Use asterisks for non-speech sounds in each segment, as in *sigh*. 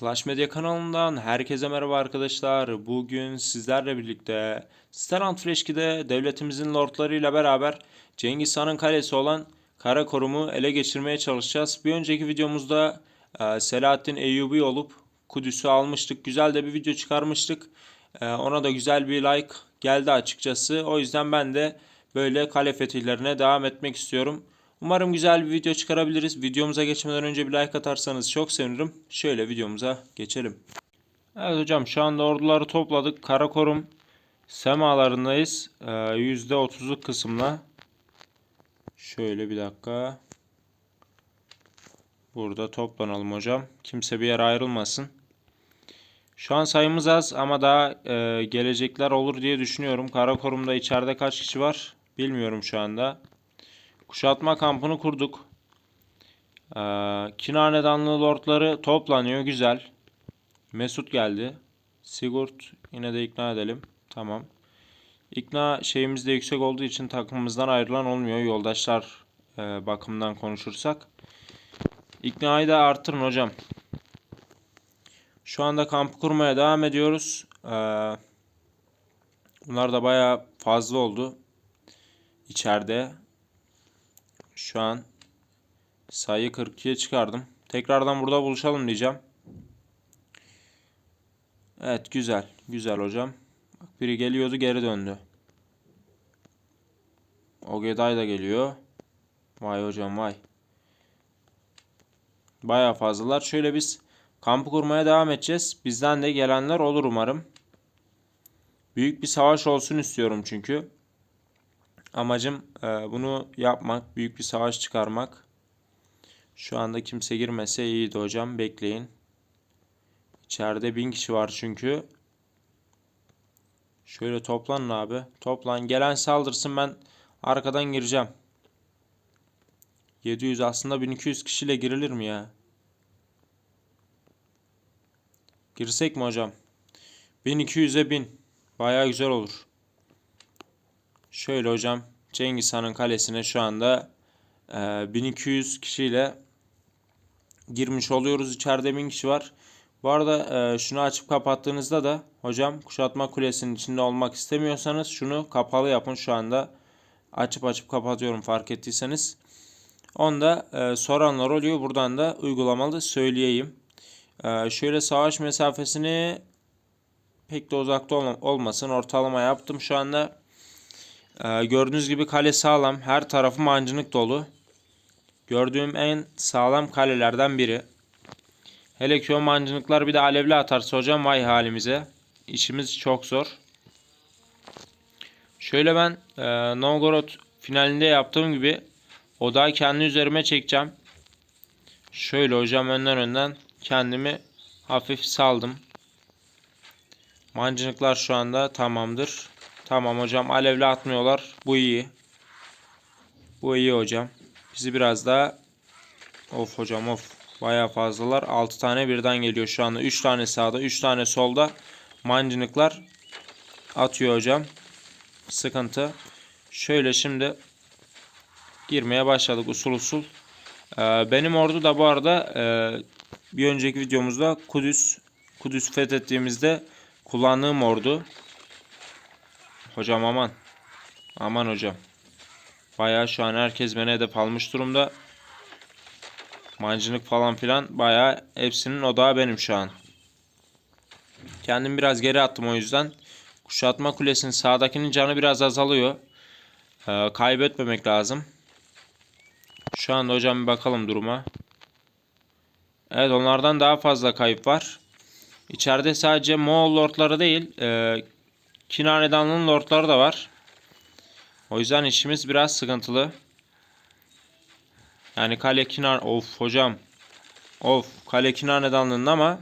Clash Media kanalından herkese merhaba arkadaşlar. Bugün sizlerle birlikte Sterant Freşki'de devletimizin lordlarıyla beraber Cengiz Han'ın kalesi olan Karakorum'u ele geçirmeye çalışacağız. Bir önceki videomuzda e, Selahattin Eyyubi olup Kudüs'ü almıştık. Güzel de bir video çıkarmıştık. E, ona da güzel bir like geldi açıkçası. O yüzden ben de böyle kale fetihlerine devam etmek istiyorum. Umarım güzel bir video çıkarabiliriz. Videomuza geçmeden önce bir like atarsanız çok sevinirim. Şöyle videomuza geçelim. Evet hocam şu anda orduları topladık. Karakorum semalarındayız. Ee, %30'luk kısımla. Şöyle bir dakika. Burada toplanalım hocam. Kimse bir yere ayrılmasın. Şu an sayımız az ama daha e, gelecekler olur diye düşünüyorum. Karakorum'da içeride kaç kişi var bilmiyorum şu anda. Kuşatma kampını kurduk. Ee, Kinanedanlı lordları toplanıyor. Güzel. Mesut geldi. Sigurd yine de ikna edelim. Tamam. İkna şeyimiz de yüksek olduğu için takımımızdan ayrılan olmuyor. Yoldaşlar e, bakımından konuşursak. İknayı da arttırın hocam. Şu anda kampı kurmaya devam ediyoruz. Ee, bunlar da bayağı fazla oldu. İçeride. Şu an sayı 42'ye çıkardım. Tekrardan burada buluşalım diyeceğim. Evet güzel. Güzel hocam. Bak biri geliyordu geri döndü. Ogeday da geliyor. Vay hocam vay. Baya fazlalar. Şöyle biz kampı kurmaya devam edeceğiz. Bizden de gelenler olur umarım. Büyük bir savaş olsun istiyorum çünkü. Amacım e, bunu yapmak, büyük bir savaş çıkarmak. Şu anda kimse girmese iyiydi hocam. Bekleyin. İçeride bin kişi var çünkü. Şöyle toplanın abi. Toplan. Gelen saldırsın ben arkadan gireceğim. 700 aslında 1200 kişiyle girilir mi ya? Girsek mi hocam? 1200'e 1000. Baya güzel olur. Şöyle hocam Cengiz Han'ın kalesine şu anda e, 1200 kişiyle girmiş oluyoruz. İçeride 1000 kişi var. Bu arada e, şunu açıp kapattığınızda da hocam kuşatma kulesinin içinde olmak istemiyorsanız şunu kapalı yapın şu anda. Açıp açıp kapatıyorum fark ettiyseniz. Onda e, soranlar oluyor. Buradan da uygulamalı söyleyeyim. E, şöyle savaş mesafesini pek de uzakta olmasın. Ortalama yaptım şu anda. Ee, gördüğünüz gibi kale sağlam. Her tarafı mancınık dolu. Gördüğüm en sağlam kalelerden biri. Hele ki o mancınıklar bir de alevli atarsa hocam vay halimize. İşimiz çok zor. Şöyle ben e, Novgorod finalinde yaptığım gibi odağı kendi üzerime çekeceğim. Şöyle hocam önden önden kendimi hafif saldım. Mancınıklar şu anda tamamdır. Tamam hocam alevli atmıyorlar. Bu iyi. Bu iyi hocam. Bizi biraz daha of hocam of. Baya fazlalar. 6 tane birden geliyor şu anda. 3 tane sağda 3 tane solda. Mancınıklar atıyor hocam. Sıkıntı. Şöyle şimdi girmeye başladık usul usul. Ee, benim ordu da bu arada e, bir önceki videomuzda Kudüs Kudüs fethettiğimizde kullandığım ordu. Hocam aman. Aman hocam. Bayağı şu an herkes beni hedef almış durumda. Mancınık falan filan bayağı hepsinin odağı benim şu an. Kendim biraz geri attım o yüzden. Kuşatma kulesinin sağdakinin canı biraz azalıyor. Ee, kaybetmemek lazım. Şu anda hocam bir bakalım duruma. Evet onlardan daha fazla kayıp var. İçeride sadece Moğol lordları değil, e, Kinanedanlı'nın lordları da var. O yüzden işimiz biraz sıkıntılı. Yani Kale Kinar... Of hocam. Of Kale Kinanedanlı'nın ama...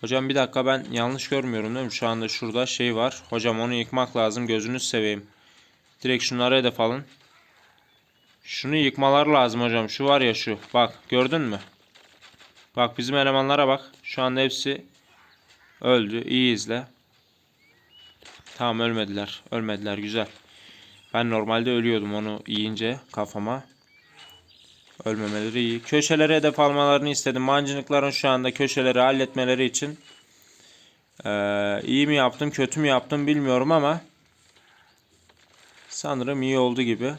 Hocam bir dakika ben yanlış görmüyorum değil mi? Şu anda şurada şey var. Hocam onu yıkmak lazım. Gözünüz seveyim. Direkt şunları hedef alın. Şunu yıkmalar lazım hocam. Şu var ya şu. Bak gördün mü? Bak bizim elemanlara bak. Şu anda hepsi öldü. İyi izle. Tamam ölmediler. Ölmediler güzel. Ben normalde ölüyordum onu yiyince kafama. Ölmemeleri iyi. Köşelere hedef almalarını istedim. Mancınıkların şu anda köşeleri halletmeleri için. Ee, iyi mi yaptım kötü mü yaptım bilmiyorum ama sanırım iyi oldu gibi.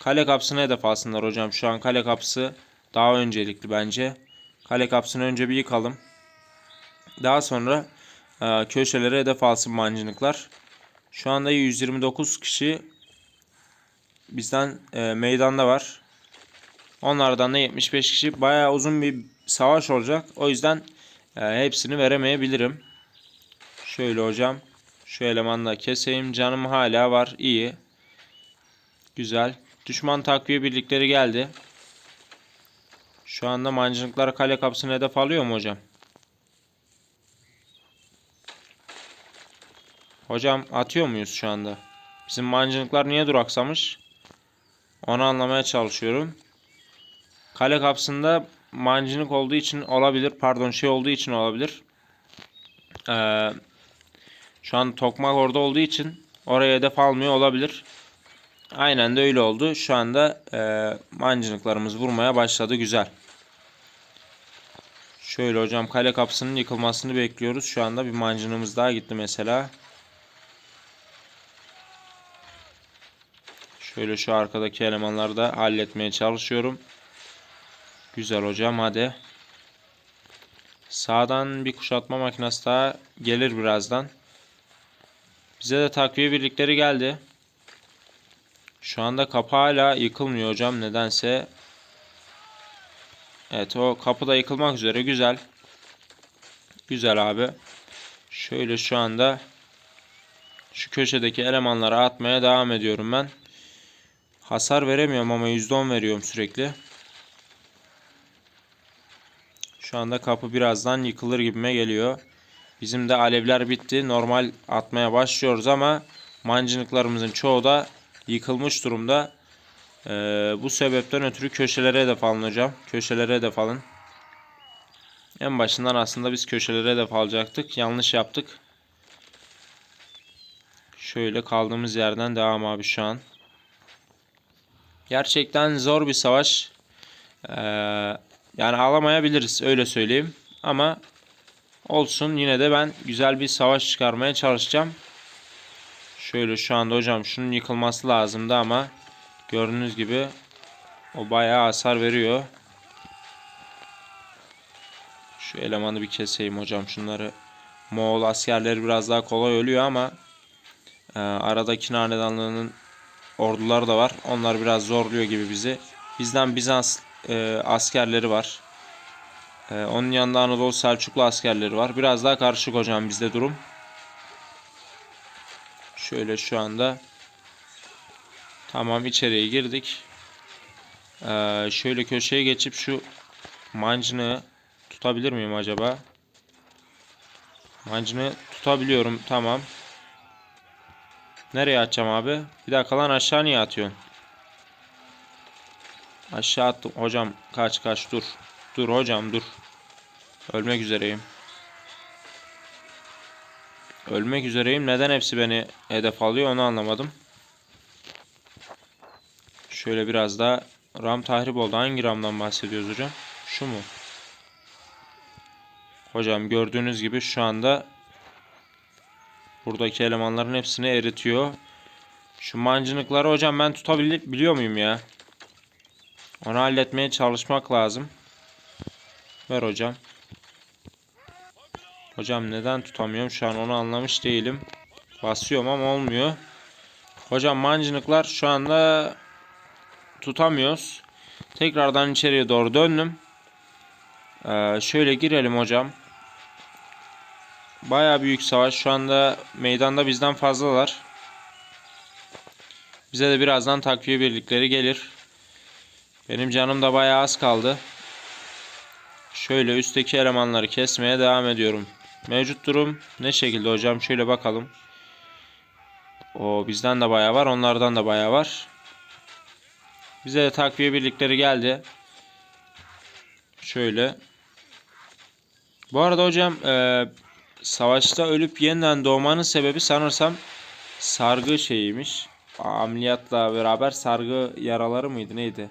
Kale kapısına hedef alsınlar hocam. Şu an kale kapısı daha öncelikli bence. Kale kapısını önce bir yıkalım. Daha sonra e, köşelere hedef alsın mancınıklar. Şu anda 129 kişi bizden e, meydanda var. Onlardan da 75 kişi. Bayağı uzun bir savaş olacak. O yüzden e, hepsini veremeyebilirim. Şöyle hocam. Şu elemanı da keseyim. Canım hala var. İyi. Güzel. Düşman takviye birlikleri geldi. Şu anda mancınıklar kale kapısını hedef alıyor mu hocam? Hocam atıyor muyuz şu anda? Bizim mancınıklar niye duraksamış? Onu anlamaya çalışıyorum. Kale kapısında mancınık olduğu için olabilir. Pardon şey olduğu için olabilir. Ee, şu an tokmak orada olduğu için oraya hedef almıyor olabilir. Aynen de öyle oldu. Şu anda e, mancınıklarımız vurmaya başladı. Güzel. Şöyle hocam kale kapısının yıkılmasını bekliyoruz. Şu anda bir mancınımız daha gitti mesela. Şöyle şu arkadaki elemanları da halletmeye çalışıyorum. Güzel hocam hadi. Sağdan bir kuşatma makinesi daha gelir birazdan. Bize de takviye birlikleri geldi. Şu anda kapı hala yıkılmıyor hocam nedense. Evet o kapı da yıkılmak üzere güzel. Güzel abi. Şöyle şu anda şu köşedeki elemanları atmaya devam ediyorum ben. Hasar veremiyorum ama %10 veriyorum sürekli. Şu anda kapı birazdan yıkılır gibime geliyor. Bizim de alevler bitti. Normal atmaya başlıyoruz ama mancınıklarımızın çoğu da yıkılmış durumda. Ee, bu sebepten ötürü köşelere hedef alın hocam. Köşelere hedef alın. En başından aslında biz köşelere hedef alacaktık. Yanlış yaptık. Şöyle kaldığımız yerden devam abi şu an. Gerçekten zor bir savaş. Ee, yani alamayabiliriz öyle söyleyeyim. Ama olsun yine de ben güzel bir savaş çıkarmaya çalışacağım. Şöyle şu anda hocam şunun yıkılması lazımdı ama gördüğünüz gibi o bayağı hasar veriyor. Şu elemanı bir keseyim hocam şunları. Moğol askerleri biraz daha kolay ölüyor ama e, aradaki hanedanlığının orduları da var. Onlar biraz zorluyor gibi bizi. Bizden Bizans e, askerleri var. E, onun yanında Anadolu Selçuklu askerleri var. Biraz daha karışık hocam bizde durum. Şöyle şu anda tamam içeriye girdik. Ee, şöyle köşeye geçip şu mancını tutabilir miyim acaba? Mancını tutabiliyorum tamam. Nereye atacağım abi? Bir dakika lan aşağı niye atıyorsun? Aşağı attım. Hocam kaç kaç dur. Dur hocam dur. Ölmek üzereyim. Ölmek üzereyim. Neden hepsi beni hedef alıyor onu anlamadım. Şöyle biraz daha RAM tahrip oldu. Hangi RAM'dan bahsediyoruz hocam? Şu mu? Hocam gördüğünüz gibi şu anda buradaki elemanların hepsini eritiyor. Şu mancınıkları hocam ben tutabiliyor muyum ya? Onu halletmeye çalışmak lazım. Ver hocam. Hocam neden tutamıyorum şu an onu anlamış değilim. Basıyorum ama olmuyor. Hocam mancınıklar şu anda tutamıyoruz. Tekrardan içeriye doğru döndüm. Ee, şöyle girelim hocam. Baya büyük savaş. Şu anda meydanda bizden fazlalar. Bize de birazdan takviye birlikleri gelir. Benim canım da baya az kaldı. Şöyle üstteki elemanları kesmeye devam ediyorum. Mevcut durum ne şekilde hocam? Şöyle bakalım. O bizden de bayağı var. Onlardan da bayağı var. Bize de takviye birlikleri geldi. Şöyle. Bu arada hocam e, savaşta ölüp yeniden doğmanın sebebi sanırsam sargı şeyiymiş. Ameliyatla beraber sargı yaraları mıydı neydi?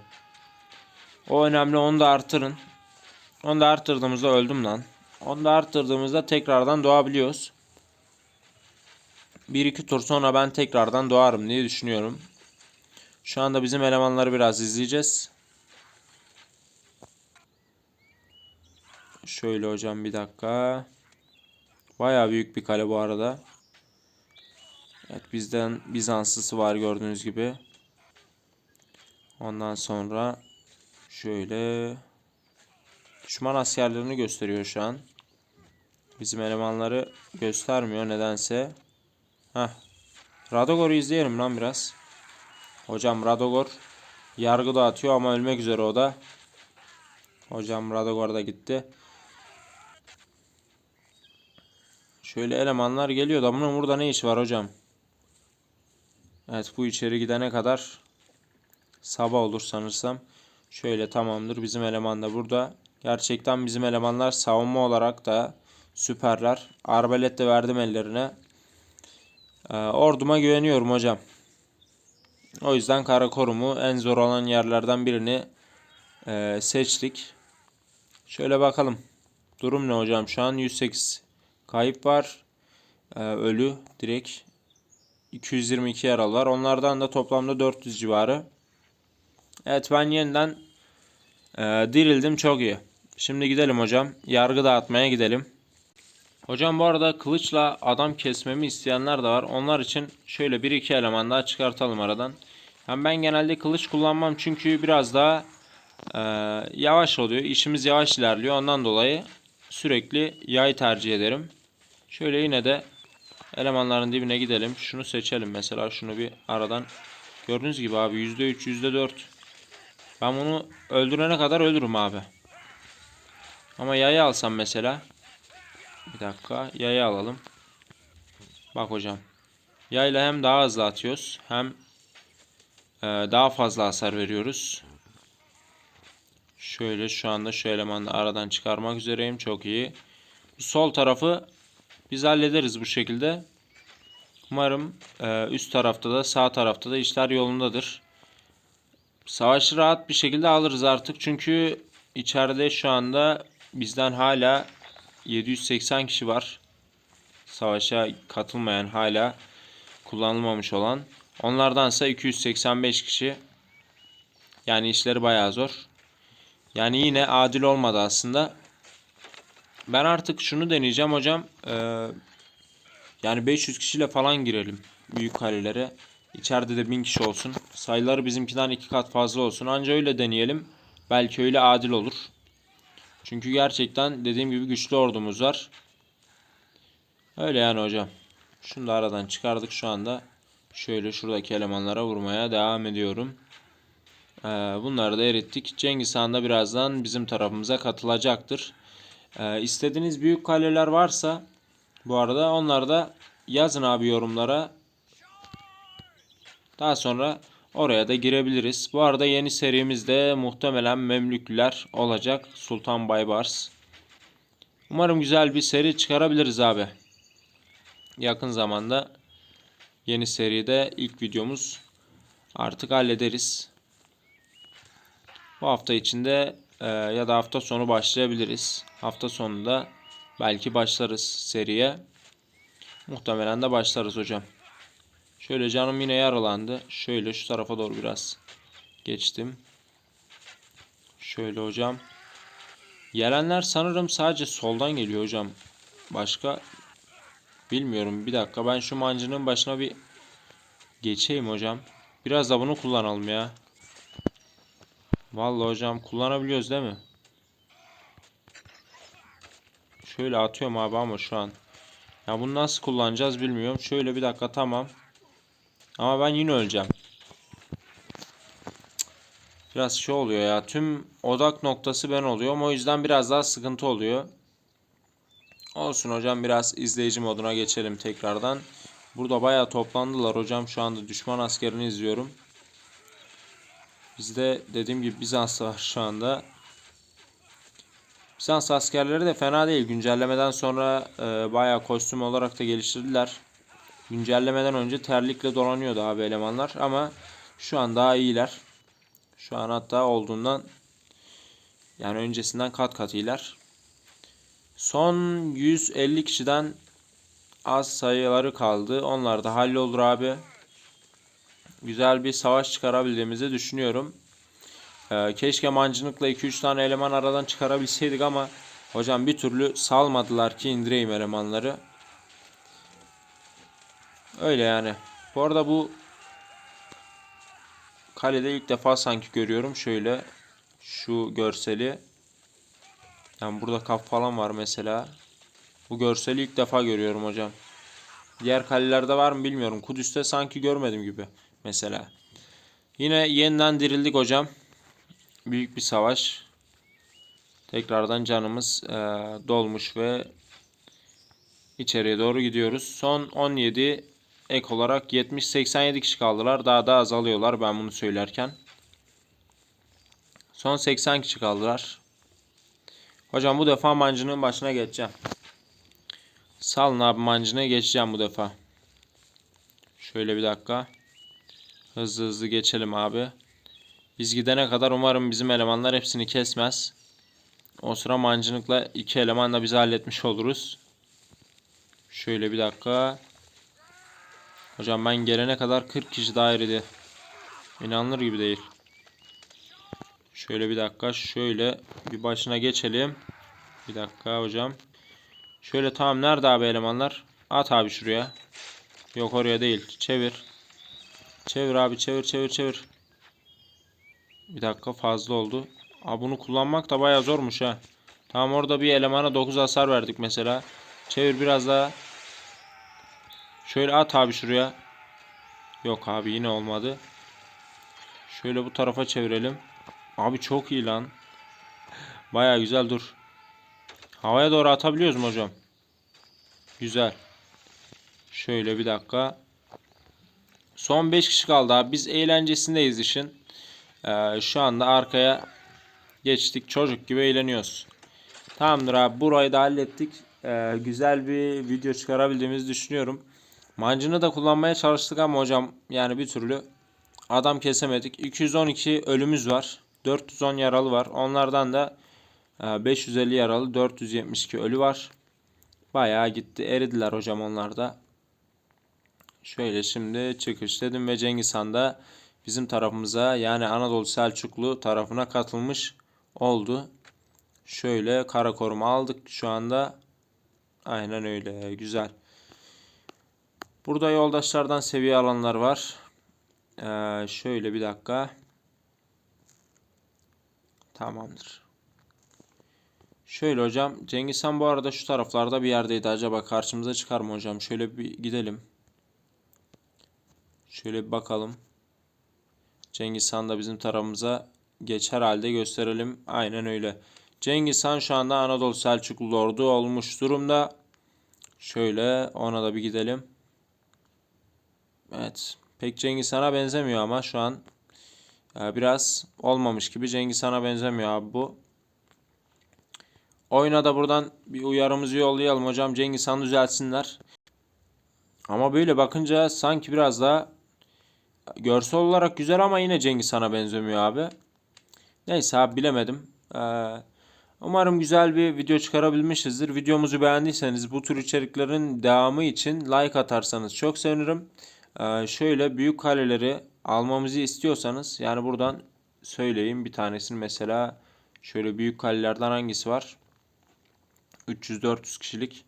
O önemli onu da artırın. Onu da arttırdığımızda öldüm lan. Onu da arttırdığımızda tekrardan doğabiliyoruz. 1-2 tur sonra ben tekrardan doğarım diye düşünüyorum. Şu anda bizim elemanları biraz izleyeceğiz. Şöyle hocam bir dakika. Bayağı büyük bir kale bu arada. Evet bizden Bizanslısı var gördüğünüz gibi. Ondan sonra şöyle düşman askerlerini gösteriyor şu an. Bizim elemanları göstermiyor nedense. Heh. Radogor'u izleyelim lan biraz. Hocam Radogor yargı dağıtıyor ama ölmek üzere o da. Hocam Radogor da gitti. Şöyle elemanlar geliyor da bunun burada ne işi var hocam? Evet bu içeri gidene kadar sabah olur sanırsam. Şöyle tamamdır. Bizim eleman da burada. Gerçekten bizim elemanlar savunma olarak da süperler. Arbalet de verdim ellerine. Ee, orduma güveniyorum hocam. O yüzden Karakorum'u en zor olan yerlerden birini e, seçtik. Şöyle bakalım. Durum ne hocam? Şu an 108 kayıp var. Ee, ölü direkt 222 yaralı var. Onlardan da toplamda 400 civarı. Evet ben yeniden e, dirildim çok iyi. Şimdi gidelim hocam. Yargı dağıtmaya gidelim. Hocam bu arada kılıçla adam kesmemi isteyenler de var. Onlar için şöyle 1-2 eleman daha çıkartalım aradan. Yani ben genelde kılıç kullanmam çünkü biraz daha e, yavaş oluyor. İşimiz yavaş ilerliyor. Ondan dolayı sürekli yay tercih ederim. Şöyle yine de elemanların dibine gidelim. Şunu seçelim mesela. Şunu bir aradan. Gördüğünüz gibi abi %3, %4. Ben bunu öldürene kadar ölürüm abi. Ama yayı alsam mesela. Bir dakika. Yayı alalım. Bak hocam. Yayla hem daha hızlı atıyoruz. Hem e, daha fazla hasar veriyoruz. Şöyle şu anda şu elemanı aradan çıkarmak üzereyim. Çok iyi. Sol tarafı biz hallederiz bu şekilde. Umarım e, üst tarafta da sağ tarafta da işler yolundadır. Savaşı rahat bir şekilde alırız artık. Çünkü içeride şu anda bizden hala 780 kişi var. Savaşa katılmayan hala kullanılmamış olan. Onlardansa 285 kişi. Yani işleri bayağı zor. Yani yine adil olmadı aslında. Ben artık şunu deneyeceğim hocam. Ee, yani 500 kişiyle falan girelim büyük kalelere. İçeride de 1000 kişi olsun. Sayıları bizimkiden iki kat fazla olsun. Anca öyle deneyelim. Belki öyle adil olur. Çünkü gerçekten dediğim gibi güçlü ordumuz var. Öyle yani hocam. Şunu da aradan çıkardık şu anda. Şöyle şuradaki elemanlara vurmaya devam ediyorum. Ee, bunları da erittik. Cengiz Han da birazdan bizim tarafımıza katılacaktır. Ee, istediğiniz büyük kaleler varsa bu arada onları da yazın abi yorumlara. Daha sonra oraya da girebiliriz. Bu arada yeni serimizde muhtemelen Memlüklüler olacak. Sultan Baybars. Umarım güzel bir seri çıkarabiliriz abi. Yakın zamanda yeni seride ilk videomuz artık hallederiz. Bu hafta içinde e, ya da hafta sonu başlayabiliriz. Hafta sonunda belki başlarız seriye. Muhtemelen de başlarız hocam. Şöyle canım yine yaralandı. Şöyle şu tarafa doğru biraz geçtim. Şöyle hocam. Gelenler sanırım sadece soldan geliyor hocam. Başka bilmiyorum. Bir dakika ben şu mancının başına bir geçeyim hocam. Biraz da bunu kullanalım ya. Vallahi hocam kullanabiliyoruz değil mi? Şöyle atıyorum abi ama şu an. Ya bunu nasıl kullanacağız bilmiyorum. Şöyle bir dakika tamam. Ama ben yine öleceğim. Biraz şey oluyor ya. Tüm odak noktası ben oluyorum. O yüzden biraz daha sıkıntı oluyor. Olsun hocam biraz izleyici moduna geçelim tekrardan. Burada bayağı toplandılar hocam. Şu anda düşman askerini izliyorum. Bizde dediğim gibi Bizans var şu anda. Bizans askerleri de fena değil. Güncellemeden sonra e, bayağı kostüm olarak da geliştirdiler. Güncellemeden önce terlikle dolanıyordu abi elemanlar ama şu an daha iyiler. Şu an hatta olduğundan Yani öncesinden kat kat iyiler. Son 150 kişiden az sayıları kaldı. Onlar da hallolur abi. Güzel bir savaş çıkarabildiğimizi düşünüyorum. Ee, keşke mancınıkla 2-3 tane eleman aradan çıkarabilseydik ama hocam bir türlü salmadılar ki indireyim elemanları. Öyle yani. Bu arada bu kalede ilk defa sanki görüyorum. Şöyle şu görseli. Yani burada kap falan var mesela. Bu görseli ilk defa görüyorum hocam. Diğer kalelerde var mı bilmiyorum. Kudüs'te sanki görmedim gibi mesela. Yine yeniden dirildik hocam. Büyük bir savaş. Tekrardan canımız eee, dolmuş ve içeriye doğru gidiyoruz. Son 17 ek olarak 70-87 kişi kaldılar. Daha da azalıyorlar ben bunu söylerken. Son 80 kişi kaldılar. Hocam bu defa mancının başına geçeceğim. Salın abi mancına geçeceğim bu defa. Şöyle bir dakika. Hızlı hızlı geçelim abi. Biz gidene kadar umarım bizim elemanlar hepsini kesmez. O sıra mancınıkla iki elemanla bizi halletmiş oluruz. Şöyle bir dakika. Hocam ben gelene kadar 40 kişi eridi. İnanılır gibi değil. Şöyle bir dakika. Şöyle bir başına geçelim. Bir dakika hocam. Şöyle tamam nerede abi elemanlar? At abi şuraya. Yok oraya değil. Çevir. Çevir abi çevir çevir çevir. Bir dakika fazla oldu. Abi bunu kullanmak da bayağı zormuş ha. Tamam orada bir elemana 9 hasar verdik mesela. Çevir biraz daha. Şöyle at abi şuraya. Yok abi yine olmadı. Şöyle bu tarafa çevirelim. Abi çok iyi lan. *laughs* Bayağı güzel dur. Havaya doğru atabiliyoruz mu hocam? Güzel. Şöyle bir dakika. Son 5 kişi kaldı abi. Biz eğlencesindeyiz işin. Ee, şu anda arkaya geçtik. Çocuk gibi eğleniyoruz. Tamamdır abi. Burayı da hallettik. Ee, güzel bir video çıkarabildiğimizi düşünüyorum. Mancını da kullanmaya çalıştık ama hocam yani bir türlü adam kesemedik. 212 ölümüz var. 410 yaralı var. Onlardan da e, 550 yaralı 472 ölü var. Bayağı gitti. Eridiler hocam onlar da. Şöyle şimdi çıkış dedim ve Cengiz Han da bizim tarafımıza yani Anadolu Selçuklu tarafına katılmış oldu. Şöyle kara koruma aldık şu anda. Aynen öyle. Güzel. Burada yoldaşlardan seviye alanlar var. Ee, şöyle bir dakika. Tamamdır. Şöyle hocam. Cengiz Han bu arada şu taraflarda bir yerdeydi. Acaba karşımıza çıkar mı hocam? Şöyle bir gidelim. Şöyle bir bakalım. Cengiz Han da bizim tarafımıza geçer halde gösterelim. Aynen öyle. Cengiz Han şu anda Anadolu Selçuklu Lordu olmuş durumda. Şöyle ona da bir gidelim. Evet. Pek Cengiz Han'a benzemiyor ama şu an e, biraz olmamış gibi Cengiz Han'a benzemiyor abi bu. Oyuna da buradan bir uyarımızı yollayalım hocam. Cengiz Han düzeltsinler. Ama böyle bakınca sanki biraz daha görsel olarak güzel ama yine Cengiz Han'a benzemiyor abi. Neyse abi bilemedim. Ee, umarım güzel bir video çıkarabilmişizdir. Videomuzu beğendiyseniz bu tür içeriklerin devamı için like atarsanız çok sevinirim. Ee, şöyle büyük kaleleri almamızı istiyorsanız yani buradan söyleyeyim bir tanesini mesela şöyle büyük kalelerden hangisi var? 300-400 kişilik.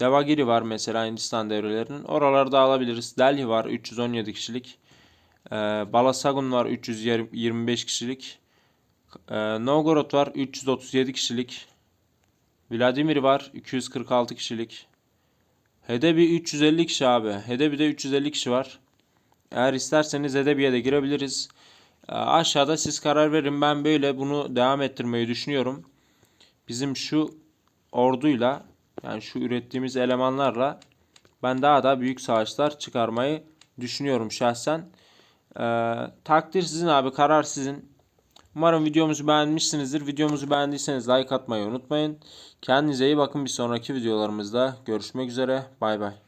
Devagiri var mesela Hindistan devrelerinin. Oralarda alabiliriz. Delhi var 317 kişilik. Ee, Balasagun var 325 kişilik. Ee, Novgorod var 337 kişilik. Vladimir var 246 kişilik. Hedebi 350 kişi abi. Hedebi'de 350 kişi var. Eğer isterseniz Hedebi'ye de girebiliriz. Ee, aşağıda siz karar verin. Ben böyle bunu devam ettirmeyi düşünüyorum. Bizim şu orduyla yani şu ürettiğimiz elemanlarla ben daha da büyük savaşlar çıkarmayı düşünüyorum şahsen. Ee, takdir sizin abi karar sizin. Umarım videomuzu beğenmişsinizdir. Videomuzu beğendiyseniz like atmayı unutmayın. Kendinize iyi bakın. Bir sonraki videolarımızda görüşmek üzere. Bay bay.